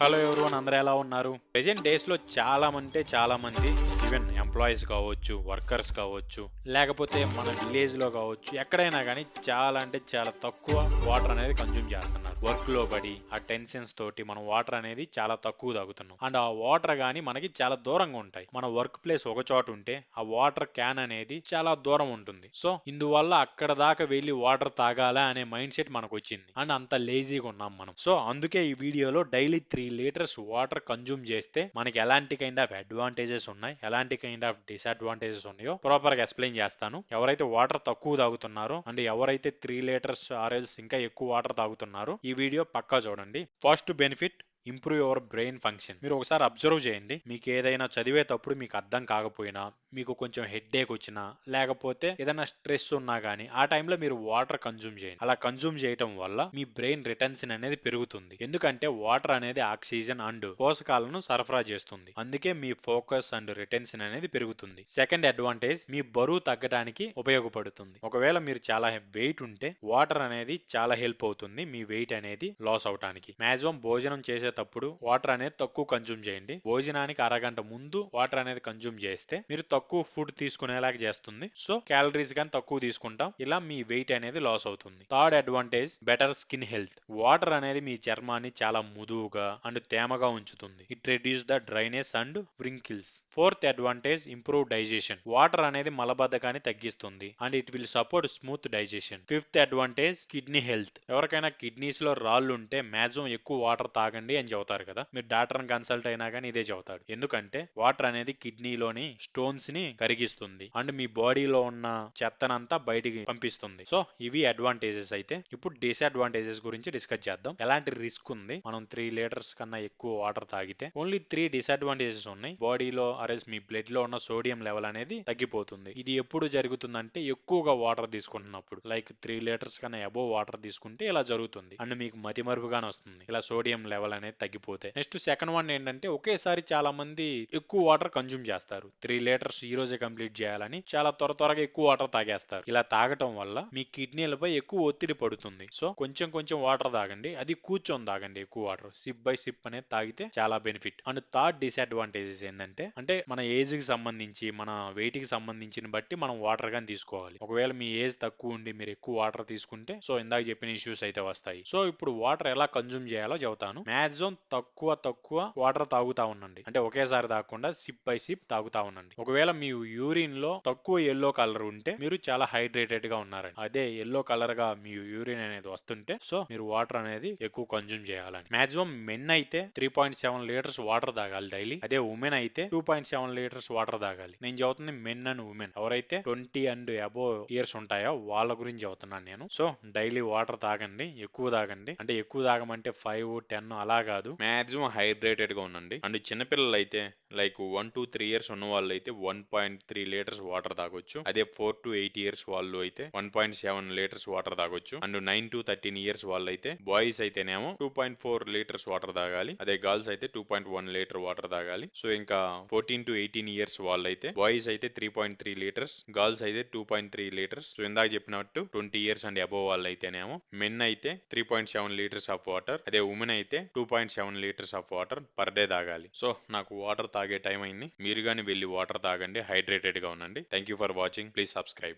Hello everyone అందరూ ఎలా ఉన్నారు? ప్రజెంట్ డేస్లో చాలా మంటే చాలా మంది ఈవెన్ ఎంప్లాయీస్ కావచ్చు వర్కర్స్ కావచ్చు లేకపోతే మన విలేజ్లో కావచ్చు ఎక్కడైనా కానీ చాలా అంటే చాలా తక్కువ వాటర్ అనేది కన్జ్యూమ్ చేస్తున్నారు. వర్క్లో పడి ఆ టెన్షన్స్ తోటి మనం వాటర్ అనేది చాలా తక్కువ తాగుతున్నాం. అండ్ ఆ వాటర్ కానీ మనకి చాలా దూరంగా ఉంటాయి. మన వర్క్ ప్లేస్ ఒక చోట ఉంటే ఆ వాటర్ క్యాన్ అనేది చాలా దూరం ఉంటుంది. సో ఇందువల్ల అక్కడ దాకా వెళ్ళి వాటర్ తాగాలా అనే మైండ్ సెట్ మనకు వచ్చింది అండ్ అంత లేజీగా ఉన్నాం మనం. సో అందుకే ఈ వీడియోలో daily three litres water consume చేస్తే మనకి ఎలాంటి కైండ్ ఆఫ్ అడ్వాంటేజెస్ ఉన్నాయి ఎలాంటి కైండ్ ఆఫ్ డిసడ్వాంటేజెస్ ఉన్నాయో ప్రాపర్గా ఎక్స్ప్లెయిన్ చేస్తాను. ఎవరైతే వాటర్ తక్కువ తాగుతున్నారో అండ్ ఎవరైతే త్రీ లీటర్స్ ఆర్ఎల్స్ ఇంకా ఎక్కువ వాటర్ తాగుతున్నారో ఈ వీడియో పక్కా చూడండి. First benefit improve your brain function మీరు ఒకసారి అబ్జర్వ్ చేయండి. మీకు ఏదైనా చదివేటప్పుడు మీకు అర్థం కాకపోయినా మీకు కొంచెం హెడ్ ఏక్ వచ్చినా లేకపోతే ఏదైనా స్ట్రెస్ ఉన్నా కానీ ఆ టైంలో మీరు వాటర్ కన్జ్యూమ్ చేయండి. అలా కన్జ్యూమ్ చేయటం వల్ల మీ బ్రెయిన్ రిటెన్షన్ అనేది పెరుగుతుంది. ఎందుకంటే వాటర్ అనేది ఆక్సిజన్ అండ్ పోషకాలను సరఫరా చేస్తుంది. అందుకే మీ ఫోకస్ అండ్ రిటెన్షన్ అనేది పెరుగుతుంది. సెకండ్ అడ్వాంటేజ్ మీ బరువు తగ్గడానికి ఉపయోగపడుతుంది. ఒకవేళ మీరు చాలా వెయిట్ ఉంటే వాటర్ అనేది చాలా హెల్ప్ అవుతుంది మీ వెయిట్ అనేది లాస్ అవటానికి. మాక్సిమం భోజనం చేసే చేసేటప్పుడు వాటర్ అనేది తక్కువ కన్జ్యూమ్ చేయండి. భోజనానికి అరగంట ముందు వాటర్ అనేది కన్జ్యూమ్ చేస్తే మీరు తక్కువ ఫుడ్ తీసుకునేలాగా చేస్తుంది. సో క్యాలరీస్ కానీ తక్కువ తీసుకుంటాం. ఇలా మీ వెయిట్ అనేది లాస్ అవుతుంది. Third advantage better skin health water అనేది మీ చర్మాన్ని చాలా మృదువుగా అండ్ తేమగా ఉంచుతుంది. It reduce the dryness and wrinkles fourth advantage improve digestion water అనేది మలబద్ధకాన్ని తగ్గిస్తుంది and it will support smooth digestion fifth advantage kidney health ఎవరికైనా కిడ్నీస్లో రాళ్ళు ఉంటే మాక్సిమం ఎక్కువ వాటర్ తాగండి అని చదువుతారు కదా. మీరు డాక్టర్ కన్సల్ట్ అయినా కానీ ఇదే చెబుతాడు. ఎందుకంటే వాటర్ అనేది కిడ్నీలోని స్టోన్స్ని కరిగిస్తుంది. అండ్ మీ బాడీలో ఉన్న చెత్తనంతా బయటికి పంపిస్తుంది. సో ఇవి అడ్వాంటేజెస్ అయితే ఇప్పుడు డిసడ్వాంటేజెస్ గురించి డిస్కస్ చేద్దాం. ఎలాంటి రిస్క్ ఉంది? మనం త్రీ లీటర్స్ కన్నా ఎక్కువ వాటర్ తాగితే ఓన్లీ త్రీ డిసడ్వాంటేజెస్ ఉన్నాయి. బాడీలో అరేస్ మీ బ్లడ్లో ఉన్న సోడియం లెవెల్ అనేది తగ్గిపోతుంది. ఇది ఎప్పుడు జరుగుతుందంటే ఎక్కువగా వాటర్ తీసుకుంటున్నప్పుడు. లైక్ త్రీ లీటర్స్ కన్నా అబోవ్ వాటర్ తీసుకుంటే ఇలా జరుగుతుంది. అండ్ మీకు మతిమరుపుగానే వస్తుంది. ఇలా సోడియం లెవెల్ అనేది తగ్గిపోతే నెక్స్ట్ సెకండ్ వన్ ఏంటంటే ఒకేసారి చాలా మంది ఎక్కువ వాటర్ కన్జ్యూమ్ చేస్తారు. త్రీ లీటర్స్ ఈ రోజే కంప్లీట్ చేయాలని చాలా త్వర త్వరగా ఎక్కువ వాటర్ తాగేస్తారు. ఇలా తాగటం వల్ల మీ కిడ్నీలపై ఎక్కువ ఒత్తిడి పడుతుంది. సో కొంచెం కొంచెం వాటర్ తాగండి. అది కూర్చొని తాగండి ఎక్కువ వాటర్ సిప్ బై సిప్ అనేది తాగితే చాలా బెనిఫిట్ అండ్ థర్డ్ డిసడ్వాంటేజెస్ ఏంటంటే అంటే మన ఏజ్కి సంబంధించి మన వెయిట్కి సంబంధించిన బట్టి మనం వాటర్ గాని తీసుకోవాలి. ఒకవేళ మీ ఏజ్ తక్కువ ఉండి మీరు ఎక్కువ వాటర్ తీసుకుంటే సో ఇందాక చెప్పిన ఇష్యూస్ అయితే వస్తాయి. సో ఇప్పుడు వాటర్ ఎలా కన్జ్యూమ్ చేయాలో చెబుతాను. మాక్సిమం తక్కువ తక్కువ వాటర్ తాగుతా ఉండండి. అంటే ఒకేసారి తాగకుండా సిప్ బై సిప్ తాగుతా ఉండండి. ఒకవేళ మీ యూరిన్లో తక్కువ ఎల్లో కలర్ ఉంటే మీరు చాలా హైడ్రేటెడ్గా ఉన్నారండి. అదే ఎల్లో కలర్గా మీ యూరిన్ అనేది వస్తుంటే సో మీరు వాటర్ అనేది ఎక్కువ కన్జ్యూమ్ చేయాలని మాక్సిమం మెన్ అయితే three point seven litres water తాగాలి డైలీ అదే ఉమెన్ అయితే two point seven litres water తాగాలి. నేను చదువుతుంది మెన్ అండ్ ఉమెన్ ఎవరైతే ట్వంటీ అండ్ అబో ఇయర్స్ ఉంటాయో వాళ్ళ గురించి చెబుతున్నాను నేను. సో డైలీ వాటర్ తాగండి ఎక్కువ తాగండి. అంటే ఎక్కువ తాగమంటే ఫైవ్ టెన్ అలా కాదు. మాక్సిమం హైడ్రేటెడ్గా ఉండండి అండ్ చిన్నపిల్లలు అయితే like one to three years ఉన్న వాళ్ళు అయితే one point three litres water తాగొచ్చు. అదే ఫోర్ టు ఎయిట్ ఇయర్స్ వాళ్ళు అయితే one point seven litres water తాగొచ్చు. And nine to thirteen years వాళ్ళు అయితే బాయ్స్ అయితేనేమో two point four litres water తాగాలి. అదే గర్ల్స్ అయితే two point one litre water తాగాలి. సో ఇంకా ఫోర్టీన్ టు ఎయిటీన్ ఇయర్స్ వాళ్ళు అయితే బాయ్స్ అయితే three point three litres girls అయితే two point three litres. So ఇందాక చెప్పినట్టు ట్వంటీ ఇయర్స్ అండ్ అబోవ్ వాళ్ళు అయితేనేమో మెన్ అయితే three point seven litres of water. అదే ఉమెన్ అయితే two point seven litres of water per day తాగాలి. సో నాకు వాటర్ తాగే టైం అయింది. మీరు కానీ వెళ్ళి వాటర్ తాగండి హైడ్రేటెడ్గా ఉండండి. Thank you for watching please subscribe